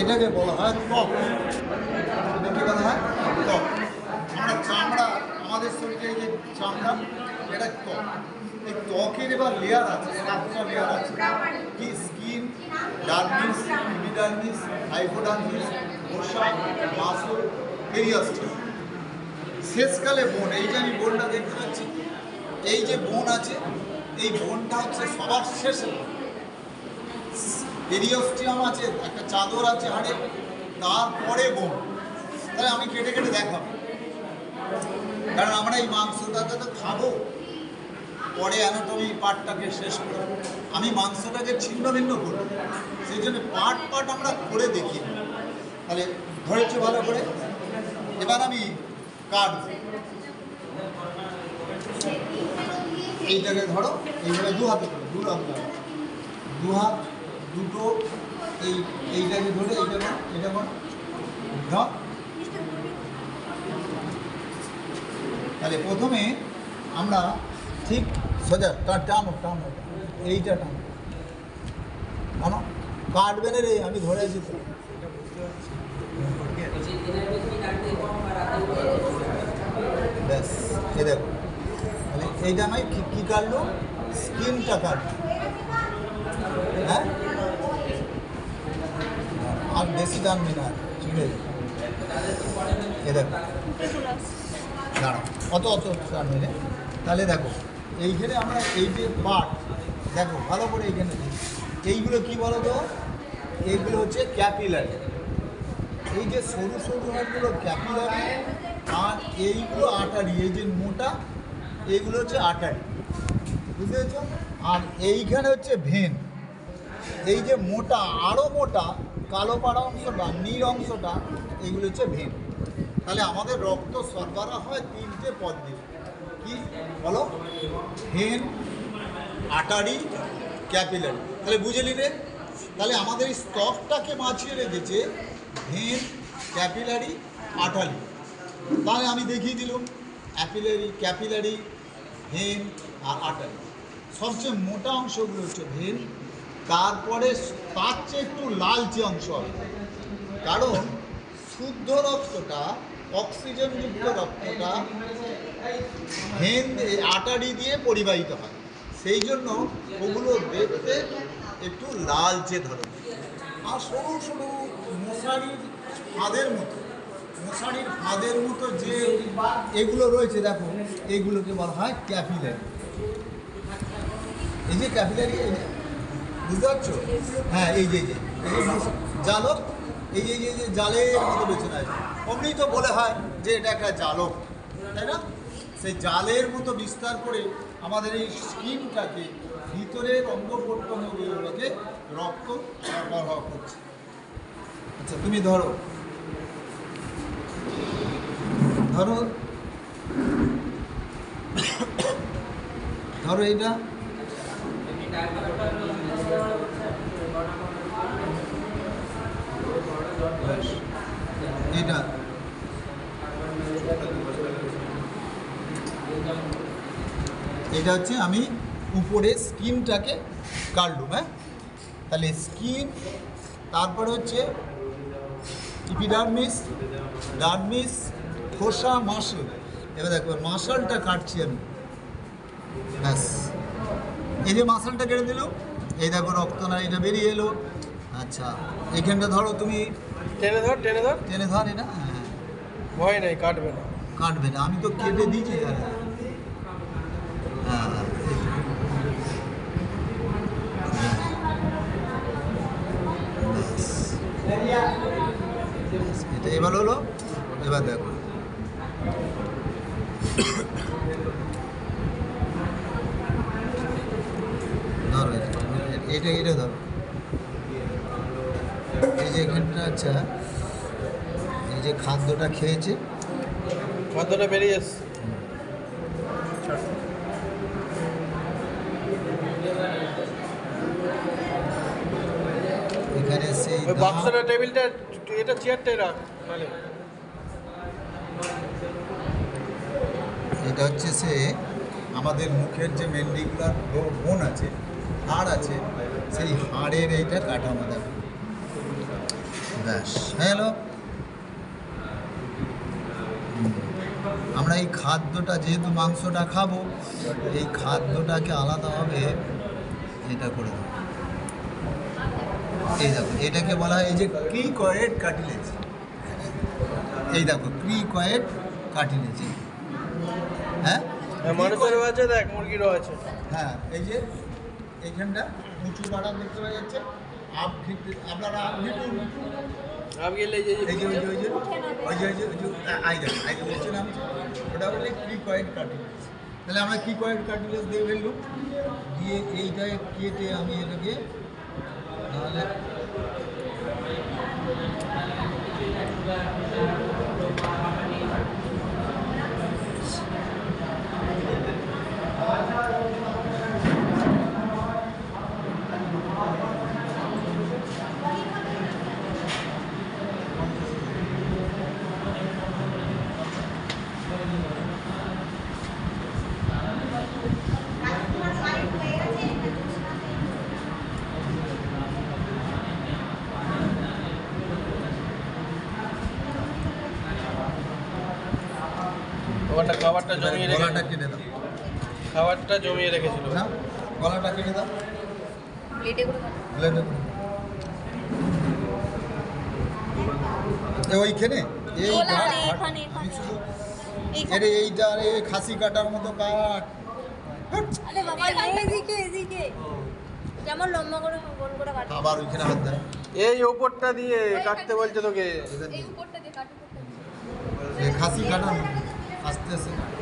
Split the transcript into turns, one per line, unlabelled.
এটাকে বলা হয় ত্বক বলা হয় ত্বক আমরা চামড়া, আমাদের শরীরে যে চামড়া, এটা ত্বক এই ত্বকের এবার লেয়ার আছে সাতটা লেয়ার আছে। কি স্কিন ডার্মিস ইপিডার্মিস হাইপোডার্মিস বসা মাসল পেরিয়াস্টিস শেষকালে বোন এই যে আমি বোনটা দেখতে পাচ্ছি, এই যে বোন আছে, এই বোনটা হচ্ছে সবার শেষে। পেরিয়স্টিয়াম আছে, একটা চাদর আছে হাড়ে, তারপরে বোন। তাহলে আমি কেটে কেটে দেখাবো। কারণ আমরা এই মাংসটাকে তো খাব। পরে অ্যানাটমি পার্টটাকে শেষ করব। আমি মাংসটাকে ছিন্ন ভিন্ন করব। সেই জন্য পার্ট পার্ট আমরা করে দেখি। তাহলে ধরেছো ভালো করে? এবার আমি কাটব। এইটাকে ধরো, এইভাবে দু হাতে দু হাত। দু হাত দুটো এই এইটাকে ধরে এইটা এটা কর ধর। তাহলে প্রথমে আমরা ঠিক, সোজা টা- টানো টানো এইটা টানো। টানো কাটবে না রে, আমি ধরে আছি তো। ব্যাস এ দেখো। এইটা নয় কী কাটলো? স্কিনটা কাটলো। হ্যাঁ? বেশি না চলে যাবে। এ দাঁড়াও, অত অত টানবি না তাহলে দেখো, এইখানে আমরা এই যে পার্ট দেখো, ভালো করে এইখানে। এইগুলো কি বলো তো এইগুলো হচ্ছে ক্যাপিলারি এই যে সরু সরু হাড়গুলো ক্যাপিলারি আর এইগুলো আটারি, এই যে মোটা, এইগুলো হচ্ছে আটারি। বুঝতে আর এইখানে হচ্ছে ভেন। এই যে মোটা আরও মোটা কালো পাড়া অংশটা নীল অংশটা, এগুলো হচ্ছে ভেন তাহলে আমাদের রক্ত সরবরাহ হয় তিনটে পদ দিয়ে কি? বলো? Vein, artery, capillary. তাহলে বুঝে নিলে? তাহলে আমাদের এই স্তকটাকে মাছিয়ে রেখেছে ভেন, ক্যাপিলারি, আটারি। তাহলে আমি দেখিয়ে দিলাম, অ্যাপিলারি, ক্যাপিলারি, ভেন আর আটারি। সবচেয়ে মোটা অংশগুলো হচ্ছে ভেন তারপরে তার চেয়ে একটু লালচে অংশ হবে। কারণ শুদ্ধ রক্তটা, অক্সিজেনযুক্ত রক্তটা এই আটারি দিয়ে পরিবাহিত হয়। সেই জন্য ওগুলো দেখতে একটু লালচে ধরনের। আর সরু সরু মশারির ফাঁদের মতো, মশারির ফাঁদের মতো যে এগুলো রয়েছে, দেখো, এগুলোকে বলা হয় ক্যাপিলারি। এই যে ক্যাপিলারি বুঝতে পারছ? হ্যাঁ এই যে জালক, এই যে যে- জালের মতো পেছনে আছে অমনি তো বলে হয় যে এটা একটা জালক, তাই না? সেই জালের মতো বিস্তার করে আমাদের এই স্কিনটাকে ভিতরের অঙ্গ প্রত্যঙ্গগুলোকে রক্ত সরবরাহ করছে। আচ্ছা তুমি ধরো। ধরো। ধরো এটা এটা হচ্ছে আমি উপরে স্কিনটাকে কাটলুম হ্যাঁ? তাহলে স্কিন তারপরে হচ্ছে ইপিডার্মিস ডার্মিস খোসা মাসল এবার দেখো মাসলটা কাটছি আমি। ব্যাস। এই যে মাসলটা কেটে দিল এই দেখো রক্ত না এটা বেরিয়ে এলো। আচ্ছা এখানটা ধরো তুমি
টেনে ধর টেনে ধর।
টেনে ধর এটা হ্যাঁ।
ভয় নেই কাটবে না।
কাটবে না আমি তো কেটে দিয়েছি হ্যাঁ হ্যাঁ এটা এবার হলো এবার দেখো ধরো এটা এটা এটা ধরো। এই যে এখানটা আচ্ছা। এই যে খাদ্যটা খেয়েছে।
খাদ্যটা বেরিয়ে এসছে
এখানে সেই
বাক্সটা টেবিলটা এটা চেয়ারটাই রাখ নাহলে
এটা হচ্ছে সে আমাদের মুখের যে মেন্ডিকুলার বোন আছে হাড় আছে সেই হাড়ের এইটা কাটা আমাদের ব্যাস হ্যালো আমরা এই খাদ্যটা যেহেতু মাংসটা খাব এই খাদ্যটাকে আলাদাভাবে এটা করে দেবো। এই দেখো এটাকে বলা হয় এই যে ক্রিকয়েড কাটিলেজ। এই দেখো ক্রিকয়েড কাটিলেজ। হ্যাঁ?
হ্যাঁ, মানুষেরও আছে দেখ মুরগিরও আছে।
হ্যাঁ এই যে এইখানটা উঁচু বাড়া দেখতে পাওয়া যাচ্ছে। আপ আপনারা আপ
গেলে যে
ওই যে ওই যে ওই যে ওই যে ওই যে আই দেখ আই যে বলছি ওটা বলে কি কয়েড কাটিলেজ তাহলে আমরা কি কয়েড কাটিলেজ দিয়ে ফেললুম। দিয়ে এইটায় কেটে আমি এটাকে তাহলে
খাবারটা জমিয়ে রেখে
গলাটা কেটে দাও।
খাবারটা জমিয়ে রেখেছিল।
না গলাটা কেটে দাও।
প্লেটে করে দাও।
এ ওইখানে? এই।
এখানে, এখানে।
এইটা খাসি কাটার মতো কাট
আরে বাবা এদিকে এদিকে যেমন লম্বা করে গোল করে কাটো।
আবার ওইখানে হাত দেয়।
এই ওপরটা দিয়ে কাটতে বলছে তোকে।
এই উপরটা দিয়ে কাটো।
খাসি কাটার আস্তে আস্তে
আস্তে কাটো।